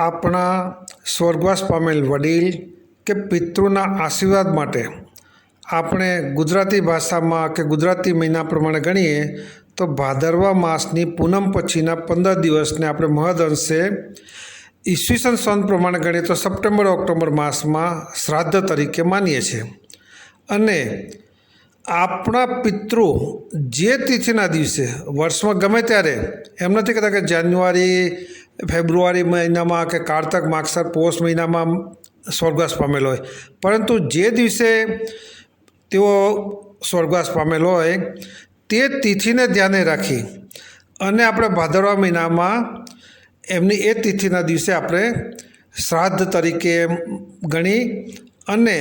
આપણા સ્વર્ગવાસ પામેલ વડીલ કે પિતૃના આશીર્વાદ માટે આપણે ગુજરાતી ભાષામાં કે ગુજરાતી મહિના પ્રમાણે ગણીએ તો ભાદરવા માસની પૂનમ પછીના પંદર દિવસને આપણે મહદઅંશે ઈસવીસન સન પ્રમાણે ગણીએ તો સપ્ટેમ્બર ઓક્ટોબર માસમાં શ્રાદ્ધ તરીકે માનીએ છીએ. અને આપણા પિતૃ જે તિથિના દિવસે, વર્ષમાં ગમે ત્યારે, એમ નથી કહેતા કે જાન્યુઆરી ફેબ્રુઆરી મહિનામાં કે કારતક માગસર પોષ મહિનામાં સ્વર્ગવાસ પામેલો હોય. પરંતુ જે દિવસે તેઓ સ્વર્ગવાસ પામેલો હોય, તે તિથિને ધ્યાને રાખી અને આપણે ભાદરવા મહિનામાં એમની એ તિથિના દિવસે આપણે શ્રાદ્ધ તરીકે ગણી અને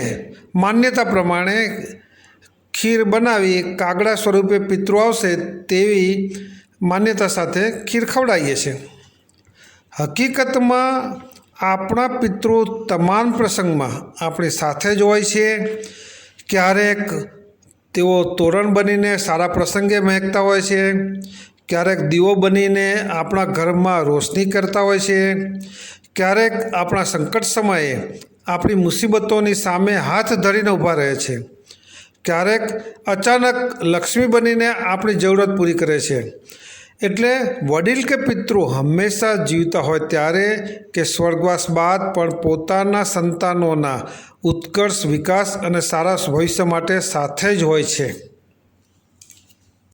માન્યતા પ્રમાણે ખીર બનાવી કાગડા સ્વરૂપે પિતૃ આવશે તેવી માન્યતા સાથે ખીર ખવડાવીએ છીએ. હકીકતમાં આપણા પિતૃ તમામ પ્રસંગમાં આપણી સાથે જ હોય છે. ક્યારેક તેઓ તોરણ બનીને સારા પ્રસંગે મહેકતા હોય છે. ક્યારેક દીવો બનીને આપણા ઘરમાં રોશની કરતા હોય છે. ક્યારેક આપણા સંકટ સમયે આપણી મુસીબતોની સામે હાથ ધરીને ઊભા રહે છે. ક્યારેક અચાનક લક્ષ્મી બનીને આપણી જરૂરત પૂરી કરે છે. એટલે વડીલ કે પિતૃ હંમેશા જીવતા હોય ત્યારે કે સ્વર્ગવાસ બાદ પણ પોતાના સંતાનોના ઉત્કર્ષ વિકાસ અને સારા ભવિષ્ય માટે સાથે જ હોય છે.